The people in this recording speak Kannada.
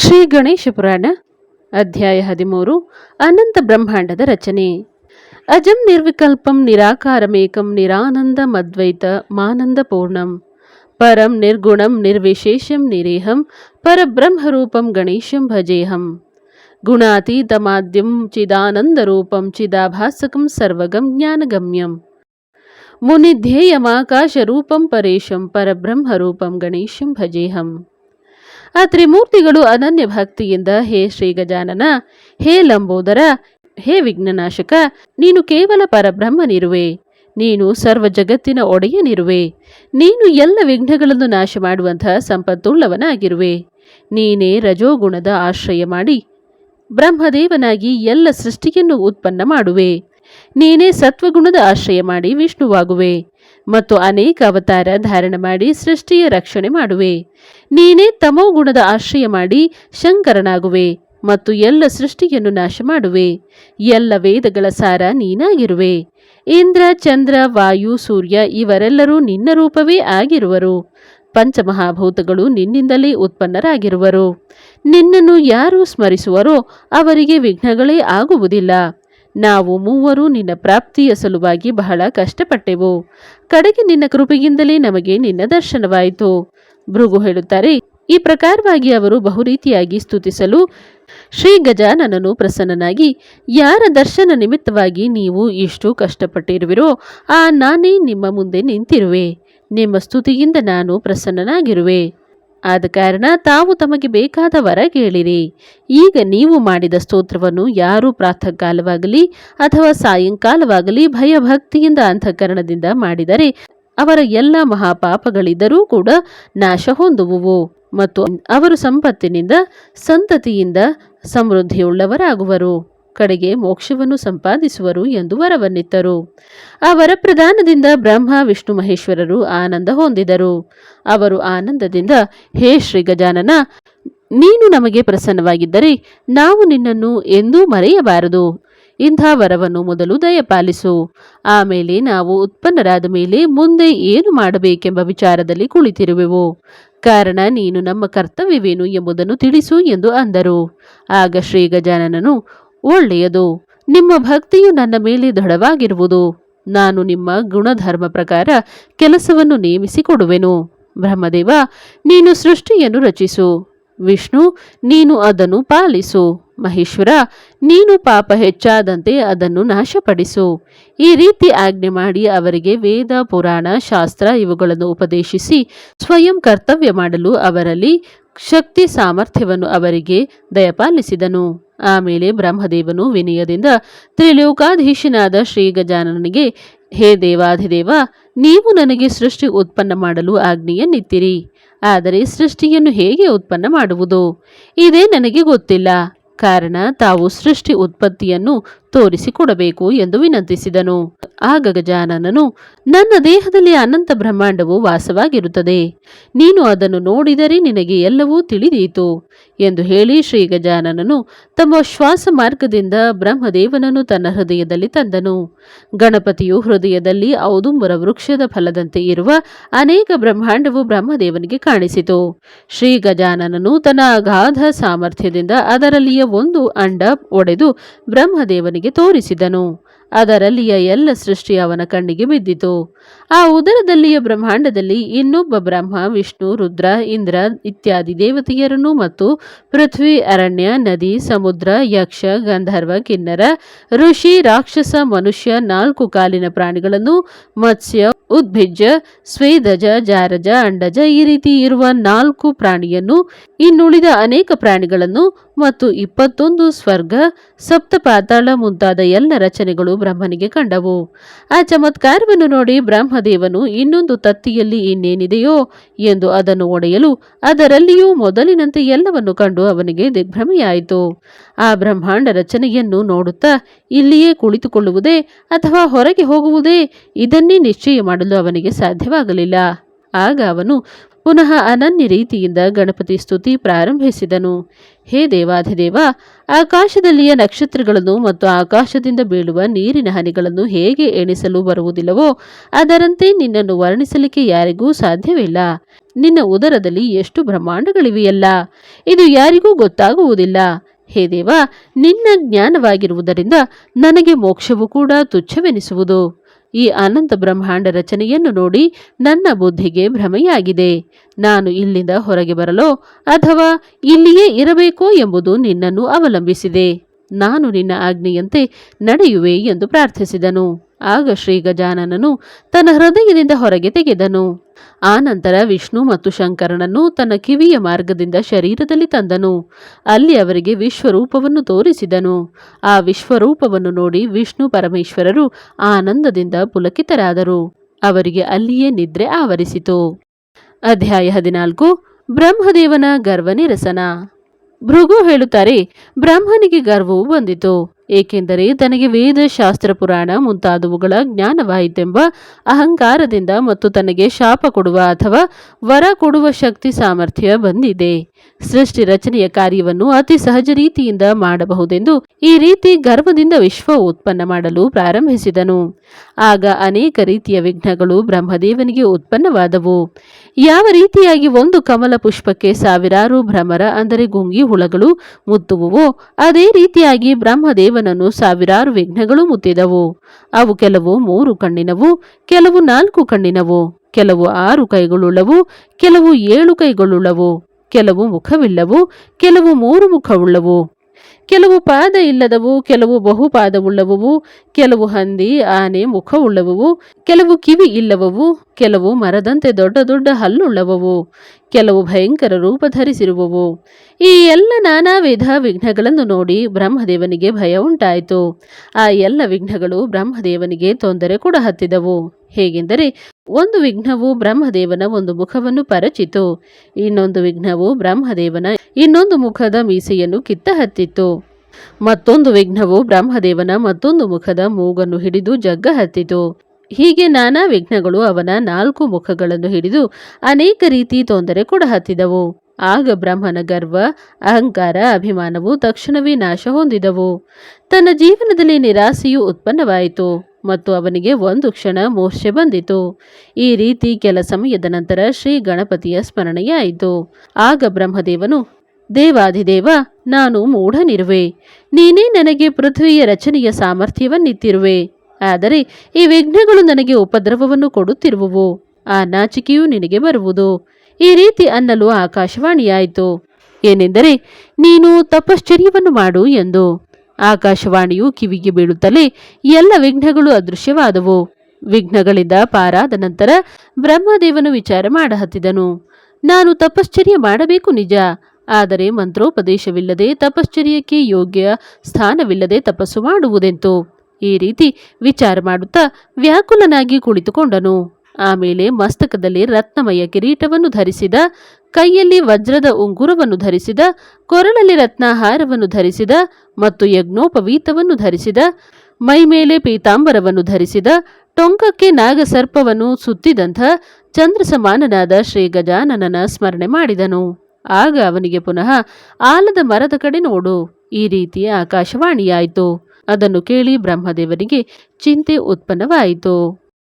ಶ್ರೀ ಗಣೇಶ ಪುರಾಣ ಅಧ್ಯಾಯ ಹದಿಮೂರು ಅನಂತ ಬ್ರಹ್ಮಾಂಡದ ರಚನೆ ಅಜಂ ನಿರ್ವಿಕಲ್ಪಂ ನಿರಾಕಾರಮೇಕಂ ನಿರಾನಂದ ಮದ್ವೈತ ಮಾನಂದ ಪೂರ್ಣಂ ಪರಂ ನಿರ್ಗುಣಂ ನಿರ್ವಿಶೇಷಂ ನಿರೇಹಂ ಪರಬ್ರಹ್ಮರೂಪಂ ಗಣೇಶಂ ಭಜೇಹಂ ಗುಣಾತೀತಮಾದ್ಯಂ ಚಿದಾನಂದರೂಪಂ ಚಿದಾಭಾಸಕಂ ಸರ್ವಗಂ ಜ್ಞಾನಗಮ್ಯಂ ಮುನಿಧ್ಯೇಯಮಾಕಾಶರೂಪಂ ಪರೇಶಂ ಪರಬ್ರಹ್ಮರೂಪಂ ಗಣೇಶಂ ಭಜೇಹಂ ಆ ತ್ರಿಮೂರ್ತಿಗಳು ಅನನ್ಯ ಭಕ್ತಿಯಿಂದ ಹೇ ಶ್ರೀ ಗಜಾನನ ಹೇ ಲಂಬೋದರ, ಹೇ ವಿಘ್ನನಾಶಕ, ನೀನು ಕೇವಲ ಪರಬ್ರಹ್ಮನಿರುವೆ. ನೀನು ಸರ್ವ ಜಗತ್ತಿನ ಒಡೆಯನಿರುವೆ. ನೀನು ಎಲ್ಲ ವಿಘ್ನಗಳನ್ನು ನಾಶ ಮಾಡುವಂತಹ ಸಂಪತ್ತುಳ್ಳವನಾಗಿರುವೆ. ನೀನೇ ರಜೋಗುಣದ ಆಶ್ರಯ ಮಾಡಿ ಬ್ರಹ್ಮದೇವನಾಗಿ ಎಲ್ಲ ಸೃಷ್ಟಿಯನ್ನು ಉತ್ಪನ್ನ ಮಾಡುವೆ. ನೀನೇ ಸತ್ವಗುಣದ ಆಶ್ರಯ ಮಾಡಿ ವಿಷ್ಣುವಾಗುವೆ. ಮತ್ತು ಅನೇಕ ಅವತಾರ ಧಾರಣ ಮಾಡಿ ಸೃಷ್ಟಿಯ ರಕ್ಷಣೆ ಮಾಡುವೆ. ನೀನೇ ತಮೋ ಗುಣದ ಆಶ್ರಯ ಮಾಡಿ ಶಂಕರನಾಗುವೆ ಮತ್ತು ಎಲ್ಲ ಸೃಷ್ಟಿಯನ್ನು ನಾಶ ಮಾಡುವೆ. ಎಲ್ಲ ವೇದಗಳ ಸಾರ ನೀನಾಗಿರುವೆ. ಇಂದ್ರ, ಚಂದ್ರ, ವಾಯು, ಸೂರ್ಯ ಇವರೆಲ್ಲರೂ ನಿನ್ನ ರೂಪವೇ ಆಗಿರುವರು. ಪಂಚಮಹಾಭೂತಗಳು ನಿನ್ನಿಂದಲೇ ಉತ್ಪನ್ನರಾಗಿರುವರು. ನಿನ್ನನ್ನು ಯಾರು ಸ್ಮರಿಸುವರೋ ಅವರಿಗೆ ವಿಘ್ನಗಳೇ ಆಗುವುದಿಲ್ಲ. ನಾವು ಮೂವರು ನಿನ್ನ ಪ್ರಾಪ್ತಿಯ ಸಲುವಾಗಿ ಬಹಳ ಕಷ್ಟಪಟ್ಟೆವು. ಕಡೆಗೆ ನಿನ್ನ ಕೃಪೆಯಿಂದಲೇ ನಮಗೆ ನಿನ್ನ ದರ್ಶನವಾಯಿತು. ಭೃಗು ಹೇಳುತ್ತಾರೆ, ಈ ಪ್ರಕಾರವಾಗಿ ಅವರು ಬಹುರೀತಿಯಾಗಿ ಸ್ತುತಿಸಲು ಶ್ರೀ ಗಜಾನನನು ಪ್ರಸನ್ನನಾಗಿ, ಯಾರ ದರ್ಶನ ನಿಮಿತ್ತವಾಗಿ ನೀವು ಇಷ್ಟು ಕಷ್ಟಪಟ್ಟಿರುವಿರೋ, ಆ ನಾನೇ ನಿಮ್ಮ ಮುಂದೆ ನಿಂತಿರುವೆ. ನಿಮ್ಮ ಸ್ತುತಿಯಿಂದ ನಾನು ಪ್ರಸನ್ನನಾಗಿರುವೆ. ಆದ ಕಾರಣ ತಾವು ತಮಗೆ ಬೇಕಾದ ವರ ಕೇಳಿರಿ. ಈಗ ನೀವು ಮಾಡಿದ ಸ್ತೋತ್ರವನ್ನು ಯಾರು ಪ್ರಾತಃಕಾಲವಾಗಲಿ ಅಥವಾ ಸಾಯಂಕಾಲವಾಗಲಿ ಭಯಭಕ್ತಿಯಿಂದ ಅಂತಃಕರಣದಿಂದ ಮಾಡಿದರೆ ಅವರ ಎಲ್ಲ ಮಹಾಪಾಪಗಳಿದ್ದರೂ ಕೂಡ ನಾಶ ಹೊಂದುವುವು ಮತ್ತು ಅವರು ಸಂಪತ್ತಿನಿಂದ ಸಂತತಿಯಿಂದ ಸಮೃದ್ಧಿಯುಳ್ಳವರಾಗುವರು. ಕಡೆಗೆ ಮೋಕ್ಷವನ್ನು ಸಂಪಾದಿಸುವರು ಎಂದು ವರವನ್ನಿತ್ತರು. ಆ ವರಪ್ರದಾನದಿಂದ ಬ್ರಹ್ಮ, ವಿಷ್ಣು, ಮಹೇಶ್ವರರು ಆನಂದ ಹೊಂದಿದರು. ಅವರು ಆನಂದದಿಂದ, ಹೇ ಶ್ರೀ ಗಜಾನನ ನೀನು ನಮಗೆ ಪ್ರಸನ್ನವಾಗಿದ್ದರೆ ನಾವು ನಿನ್ನನ್ನು ಎಂದೂ ಮರೆಯಬಾರದು. ಇಂಥ ವರವನ್ನು ಮೊದಲು ದಯಪಾಲಿಸು. ಆಮೇಲೆ ನಾವು ಉತ್ಪನ್ನರಾದ ಮೇಲೆ ಮುಂದೆ ಏನು ಮಾಡಬೇಕೆಂಬ ವಿಚಾರದಲ್ಲಿ ಕುಳಿತಿರುವೆವು. ಕಾರಣ, ನೀನು ನಮ್ಮ ಕರ್ತವ್ಯವೇನು ಎಂಬುದನ್ನು ತಿಳಿಸು ಎಂದು ಅಂದರು. ಆಗ ಶ್ರೀ ಗಜಾನನನು ಒಳ್ಳೆಯದು. ನಿಮ್ಮ ಭಕ್ತಿಯು ನನ್ನ ಮೇಲೆ ದೃಢವಾಗಿರುವುದು. ನಾನು ನಿಮ್ಮ ಗುಣಧರ್ಮ ಪ್ರಕಾರ ಕೆಲಸವನ್ನು ನೇಮಿಸಿಕೊಡುವೆನು. ಬ್ರಹ್ಮದೇವ, ನೀನು ಸೃಷ್ಟಿಯನ್ನು ರಚಿಸು. ವಿಷ್ಣು, ನೀನು ಅದನ್ನು ಪಾಲಿಸು. ಮಹೇಶ್ವರ, ನೀನು ಪಾಪ ಹೆಚ್ಚಾದಂತೆ ಅದನ್ನು ನಾಶಪಡಿಸು. ಈ ರೀತಿ ಆಜ್ಞೆ ಮಾಡಿ ಅವರಿಗೆ ವೇದ, ಪುರಾಣ, ಶಾಸ್ತ್ರ ಇವುಗಳನ್ನು ಉಪದೇಶಿಸಿ ಸ್ವಯಂ ಕರ್ತವ್ಯ ಮಾಡಲು ಅವರಲ್ಲಿ ಶಕ್ತಿ ಸಾಮರ್ಥ್ಯವನ್ನು ಅವರಿಗೆ ದಯಪಾಲಿಸಿದನು. ಆಮೇಲೆ ಬ್ರಹ್ಮದೇವನು ವಿನಯದಿಂದ ತ್ರಿಲೋಕಾಧೀಶನಾದ ಶ್ರೀ ಗಜಾನನಿಗೆ ಹೇ ದೇವಾಧಿದೇವ, ನೀವು ನನಗೆ ಸೃಷ್ಟಿ ಉತ್ಪನ್ನ ಮಾಡಲು ಆಜ್ಞೆಯನ್ನಿತ್ತಿರಿ ಆದರೆ ಸೃಷ್ಟಿಯನ್ನು ಹೇಗೆ ಉತ್ಪನ್ನ ಮಾಡುವುದು? ಇದೇ ನನಗೆ ಗೊತ್ತಿಲ್ಲ. ಕಾರಣ ತಾವು ಸೃಷ್ಟಿ ಉತ್ಪತ್ತಿಯನ್ನು ತೋರಿಸಿಕೊಡಬೇಕು ಎಂದು ವಿನಂತಿಸಿದನು. ಆಗ ಗಜಾನನನು, ನನ್ನ ದೇಹದಲ್ಲಿ ಅನಂತ ಬ್ರಹ್ಮಾಂಡವು ವಾಸವಾಗಿರುತ್ತದೆ. ನೀನು ಅದನ್ನು ನೋಡಿದರೆ ನಿನಗೆ ಎಲ್ಲವೂ ತಿಳಿದೀತು ಎಂದು ಹೇಳಿ ಶ್ರೀ ಗಜಾನನನು ತಮ್ಮ ಶ್ವಾಸ ಮಾರ್ಗದಿಂದ ಬ್ರಹ್ಮದೇವನನ್ನು ತನ್ನ ಹೃದಯದಲ್ಲಿ ತಂದನು. ಗಣಪತಿಯು ಹೃದಯದಲ್ಲಿ ಔದುಂಬರ ವೃಕ್ಷದ ಫಲದಂತೆ ಇರುವ ಅನೇಕ ಬ್ರಹ್ಮಾಂಡವು ಬ್ರಹ್ಮದೇವನಿಗೆ ಕಾಣಿಸಿತು. ಶ್ರೀ ಗಜಾನನನು ತನ್ನ ಅಗಾಧ ಸಾಮರ್ಥ್ಯದಿಂದ ಅದರಲ್ಲಿಯ ಒಂದು ಅಂಡ ಒಡೆದು ಬ್ರಹ್ಮದೇವನಿಗೆ ತೋರಿಸಿದನು. ಅದರಲ್ಲಿಯ ಎಲ್ಲ ಸೃಷ್ಟಿ ಅವನ ಕಣ್ಣಿಗೆ ಬಿದ್ದಿತು. ಆ ಉದರದಲ್ಲಿಯ ಬ್ರಹ್ಮಾಂಡದಲ್ಲಿ ಇನ್ನೊಬ್ಬ ಬ್ರಹ್ಮ, ವಿಷ್ಣು, ರುದ್ರ, ಇಂದ್ರ ಇತ್ಯಾದಿ ದೇವತೆಯರನ್ನು ಮತ್ತು ಪೃಥ್ವಿ, ಅರಣ್ಯ, ನದಿ, ಸಮುದ್ರ, ಯಕ್ಷ, ಗಂಧರ್ವ, ಕಿನ್ನರ, ಋಷಿ, ರಾಕ್ಷಸ, ಮನುಷ್ಯ, ನಾಲ್ಕು ಕಾಲಿನ ಪ್ರಾಣಿಗಳನ್ನು ಮತ್ಸ್ಯ ಉದ್ಭಿಜ ಸ್ವೇದಜ, ಜಾರಜ, ಅಂಡಜ ಈ ರೀತಿ ಇರುವ ನಾಲ್ಕು ಪ್ರಾಣಿಯನ್ನು ಇನ್ನುಳಿದ ಅನೇಕ ಪ್ರಾಣಿಗಳನ್ನು ಮತ್ತು ಇಪ್ಪತ್ತೊಂದು ಸ್ವರ್ಗ ಸಪ್ತ ಪಾತಾಳ ಮುಂತಾದ ಎಲ್ಲ ರಚನೆಗಳು ಬ್ರಹ್ಮನಿಗೆ ಕಂಡವು. ಆ ಚಮತ್ಕಾರವನ್ನು ನೋಡಿ ಬ್ರಹ್ಮದೇವನು ಇನ್ನೊಂದು ತತ್ತಿಯಲ್ಲಿ ಇನ್ನೇನಿದೆಯೋ ಎಂದು ಅದನ್ನು ಒಡೆಯಲು ಅದರಲ್ಲಿಯೂ ಮೊದಲಿನಂತೆ ಎಲ್ಲವನ್ನು ಕಂಡು ಅವನಿಗೆ ದಿಗ್ಭ್ರಮೆಯಾಯಿತು. ಆ ಬ್ರಹ್ಮಾಂಡ ರಚನೆಯನ್ನು ನೋಡುತ್ತಾ ಇಲ್ಲಿಯೇ ಕುಳಿತುಕೊಳ್ಳುವುದೇ ಅಥವಾ ಹೊರಗೆ ಹೋಗುವುದೇ ಇದನ್ನೇ ನಿಶ್ಚಯ ಮಾಡಲು ಅವನಿಗೆ ಸಾಧ್ಯವಾಗಲಿಲ್ಲ. ಆಗ ಅವನು ಪುನಃ ಅನನ್ಯ ರೀತಿಯಿಂದ ಗಣಪತಿ ಸ್ತುತಿ ಪ್ರಾರಂಭಿಸಿದನು. ಹೇ ದೇವಾಧಿದೇವ, ಆಕಾಶದಲ್ಲಿಯ ನಕ್ಷತ್ರಗಳನ್ನು ಮತ್ತು ಆಕಾಶದಿಂದ ಬೀಳುವ ನೀರಿನ ಹನಿಗಳನ್ನು ಹೇಗೆ ಎಣಿಸಲು ಬರುವುದಿಲ್ಲವೋ ಅದರಂತೆ ನಿನ್ನನ್ನು ವರ್ಣಿಸಲಿಕ್ಕೆ ಯಾರಿಗೂ ಸಾಧ್ಯವಿಲ್ಲ. ನಿನ್ನ ಉದರದಲ್ಲಿ ಎಷ್ಟು ಬ್ರಹ್ಮಾಂಡಗಳಿವೆಯಲ್ಲ? ಇದು ಯಾರಿಗೂ ಗೊತ್ತಾಗುವುದಿಲ್ಲ. ಹೇ ದೇವ, ನಿನ್ನ ಜ್ಞಾನವಾಗಿರುವುದರಿಂದ ನನಗೆ ಮೋಕ್ಷವು ಕೂಡ ತುಚ್ಛವೆನಿಸುವುದು. ಈ ಅನಂತ ಬ್ರಹ್ಮಾಂಡ ರಚನೆಯನ್ನು ನೋಡಿ ನನ್ನ ಬುದ್ಧಿಗೆ ಭ್ರಮೆಯಾಗಿದೆ. ನಾನು ಇಲ್ಲಿಂದ ಹೊರಗೆ ಬರಲೋ ಅಥವಾ ಇಲ್ಲಿಯೇ ಇರಬೇಕೋ ಎಂಬುದು ನಿನ್ನನ್ನು ಅವಲಂಬಿಸಿದೆ. ನಾನು ನಿನ್ನ ಆಜ್ಞೆಯಂತೆ ನಡೆಯುವೆ ಎಂದು ಪ್ರಾರ್ಥಿಸಿದನು. ಆಗ ಶ್ರೀ ಗಜಾನನನು ತನ್ನ ಹೃದಯದಿಂದ ಹೊರಗೆ ತೆಗೆದನು. ಆ ನಂತರ ವಿಷ್ಣು ಮತ್ತು ಶಂಕರನನ್ನು ತನ್ನ ಕಿವಿಯ ಮಾರ್ಗದಿಂದ ಶರೀರದಲ್ಲಿ ತಂದನು. ಅಲ್ಲಿ ಅವರಿಗೆ ವಿಶ್ವರೂಪವನ್ನು ತೋರಿಸಿದನು. ಆ ವಿಶ್ವರೂಪವನ್ನು ನೋಡಿ ವಿಷ್ಣು ಪರಮೇಶ್ವರರು ಆನಂದದಿಂದ ಪುಲಕಿತರಾದರು. ಅವರಿಗೆ ಅಲ್ಲಿಯೇ ನಿದ್ರೆ ಆವರಿಸಿತು. ಅಧ್ಯಾಯ ಹದಿನಾಲ್ಕು, ಬ್ರಹ್ಮದೇವನ ಗರ್ವ ನಿರಸನ ಭೃಗು ಹೇಳುತ್ತಾರೆ, ಬ್ರಹ್ಮನಿಗೆ ಗರ್ವವು ಬಂದಿತು. ಏಕೆಂದರೆ ತನಗೆ ವೇದ ಶಾಸ್ತ್ರ ಪುರಾಣ ಮುಂತಾದವುಗಳ ಜ್ಞಾನವಾಯಿತೆಂಬ ಅಹಂಕಾರದಿಂದ ಮತ್ತು ತನಗೆ ಶಾಪ ಕೊಡುವ ಅಥವಾ ವರ ಕೊಡುವ ಶಕ್ತಿ ಸಾಮರ್ಥ್ಯ ಬಂದಿದೆ. ಸೃಷ್ಟಿ ರಚನೆಯ ಕಾರ್ಯವನ್ನು ಅತಿ ಸಹಜ ರೀತಿಯಿಂದ ಮಾಡಬಹುದೆಂದು ಈ ರೀತಿ ಗರ್ವದಿಂದ ವಿಶ್ವ ಉತ್ಪನ್ನ ಮಾಡಲು ಪ್ರಾರಂಭಿಸಿದನು. ಆಗ ಅನೇಕ ರೀತಿಯ ವಿಘ್ನಗಳು ಬ್ರಹ್ಮದೇವನಿಗೆ ಉತ್ಪನ್ನವಾದವು. ಯಾವ ರೀತಿಯಾಗಿ ಒಂದು ಕಮಲ ಪುಷ್ಪಕ್ಕೆ ಸಾವಿರಾರು ಭ್ರಮರ ಅಂದರೆ ಗುಂಗಿ ಹುಳಗಳು ಮುತ್ತುವುವೋ, ಅದೇ ರೀತಿಯಾಗಿ ಬ್ರಹ್ಮದೇವನನ್ನು ಸಾವಿರಾರು ವಿಘ್ನಗಳು ಮುತ್ತಿದವು. ಅವು ಕೆಲವು ಮೂರು ಕಣ್ಣಿನವು, ಕೆಲವು ನಾಲ್ಕು ಕಣ್ಣಿನವು, ಕೆಲವು ಆರು ಕೈಗಳುಳ್ಳವು, ಕೆಲವು ಏಳು ಕೈಗಳುಳ್ಳವು, ಕೆಲವು ಮುಖವಿಲ್ಲವು, ಕೆಲವು ಮೂರು ಮುಖವುಳ್ಳವು. ಕೆಲವು ಪಾದ ಇಲ್ಲದವು, ಕೆಲವು ಬಹುಪಾದವುಳ್ಳವು ಕೆಲವು ಹಂದಿ, ಆನೆ ಮುಖವುಳ್ಳವು ಕೆಲವು ಕಿವಿ ಇಲ್ಲವವು, ಕೆಲವು ಮರದಂತೆ ದೊಡ್ಡ ದೊಡ್ಡ ಹಲ್ಲುಳ್ಳವವು, ಕೆಲವು ಭಯಂಕರ ರೂಪ ಧರಿಸಿರುವವು. ಈ ಎಲ್ಲ ನಾನಾ ವಿಧ ವಿಘ್ನಗಳನ್ನು ನೋಡಿ ಬ್ರಹ್ಮದೇವನಿಗೆ ಭಯ ಉಂಟಾಯಿತು. ಆ ಎಲ್ಲ ವಿಘ್ನಗಳು ಬ್ರಹ್ಮದೇವನಿಗೆ ತೊಂದರೆ ಕೂಡ ಹತ್ತಿದವು. ಹೇಗೆಂದರೆ ಒಂದು ವಿಘ್ನವು ಬ್ರಹ್ಮದೇವನ ಒಂದು ಮುಖವನ್ನು ಪರಚಿತು. ಇನ್ನೊಂದು ವಿಘ್ನವು ಬ್ರಹ್ಮದೇವನ ಇನ್ನೊಂದು ಮುಖದ ಮೀಸೆಯನ್ನು ಕಿತ್ತ ಹತ್ತಿತ್ತು. ಮತ್ತೊಂದು ವಿಘ್ನವು ಬ್ರಹ್ಮದೇವನ ಮತ್ತೊಂದು ಮುಖದ ಮೂಗನ್ನು ಹಿಡಿದು ಜಗ್ಗ ಹತ್ತಿತು. ಹೀಗೆ ನಾನಾ ವಿಘ್ನಗಳು ಅವನ ನಾಲ್ಕು ಮುಖಗಳನ್ನು ಹಿಡಿದು ಅನೇಕ ರೀತಿ ತೊಂದರೆ ಕೂಡ ಹತ್ತಿದವು. ಆಗ ಬ್ರಹ್ಮನ ಗರ್ವ, ಅಹಂಕಾರ, ಅಭಿಮಾನವು ತಕ್ಷಣವೇ ನಾಶ ಹೊಂದಿದವು. ತನ್ನ ಜೀವನದಲ್ಲಿ ನಿರಾಸೆಯು ಉತ್ಪನ್ನವಾಯಿತು. ಮತ್ತು ಅವನಿಗೆ ಒಂದು ಕ್ಷಣ ಮೋರ್ಛೆ ಬಂದಿತು. ಈ ರೀತಿ ಕೆಲ ಸಮಯದ ನಂತರ ಶ್ರೀ ಗಣಪತಿಯ ಸ್ಮರಣೆಯಾಯಿತು. ಆಗ ಬ್ರಹ್ಮದೇವನು, ದೇವಾಧಿದೇವ, ನಾನು ಮೂಢನಿರುವೆ. ನೀನೇ ನನಗೆ ಪೃಥ್ವಿಯ ರಚನೆಯ ಸಾಮರ್ಥ್ಯವನ್ನಿತ್ತಿರುವೆ. ಆದರೆ ಈ ವಿಘ್ನಗಳು ನನಗೆ ಉಪದ್ರವವನ್ನು ಕೊಡುತ್ತಿರುವುವು. ಆ ನಾಚಿಕೆಯು ನಿನಗೆ ಬರುವುದು. ಈ ರೀತಿ ಅನ್ನಲು ಆಕಾಶವಾಣಿಯಾಯಿತು. ಏನೆಂದರೆ ನೀನು ತಪಶ್ಚರ್ಯವನ್ನು ಮಾಡು ಎಂದು. ಆಕಾಶವಾಣಿಯು ಕಿವಿಗೆ ಬೀಳುತ್ತಲೇ ಎಲ್ಲ ವಿಘ್ನಗಳು ಅದೃಶ್ಯವಾದವು. ವಿಘ್ನಗಳಿಂದ ಪಾರಾದ ನಂತರ ಬ್ರಹ್ಮದೇವನು ವಿಚಾರ ಮಾಡಹತ್ತಿದನು. ನಾನು ತಪಶ್ಚರ್ಯ ಮಾಡಬೇಕು ನಿಜ, ಆದರೆ ಮಂತ್ರೋಪದೇಶವಿಲ್ಲದೆ ತಪಶ್ಚರ್ಯಕ್ಕೆ ಯೋಗ್ಯ ಸ್ಥಾನವಿಲ್ಲದೆ ತಪಸ್ಸು ಮಾಡುವುದೆಂತು? ಈ ರೀತಿ ವಿಚಾರ ಮಾಡುತ್ತಾ ವ್ಯಾಕುಲನಾಗಿ ಕುಳಿತುಕೊಂಡನು. ಆಮೇಲೆ ಮಸ್ತಕದಲ್ಲಿ ರತ್ನಮಯ ಕಿರೀಟವನ್ನು ಧರಿಸಿದ, ಕೈಯಲ್ಲಿ ವಜ್ರದ ಉಂಗುರವನ್ನು ಧರಿಸಿದ, ಕೊರಳಲ್ಲಿ ರತ್ನಾಹಾರವನ್ನು ಧರಿಸಿದ ಮತ್ತು ಯಜ್ಞೋಪವೀತವನ್ನು ಧರಿಸಿದ ಮೈಮೇಲೆ ಪೀತಾಂಬರವನ್ನು ಧರಿಸಿದ, ಟೊಂಕಕ್ಕೆ ನಾಗಸರ್ಪವನ್ನು ಸುತ್ತಿದಂಥ ಚಂದ್ರ ಸಮಾನನಾದ ಶ್ರೀ ಗಜಾನನನ ಸ್ಮರಣೆ ಮಾಡಿದನು. ಆಗ ಅವನಿಗೆ ಪುನಃ, ಆಲದ ಮರದ ಕಡೆ ನೋಡು, ಈ ರೀತಿಯ ಆಕಾಶವಾಣಿಯಾಯಿತು. ಅದನ್ನು ಕೇಳಿ ಬ್ರಹ್ಮದೇವನಿಗೆ ಚಿಂತೆ ಉತ್ಪನ್ನವಾಯಿತು.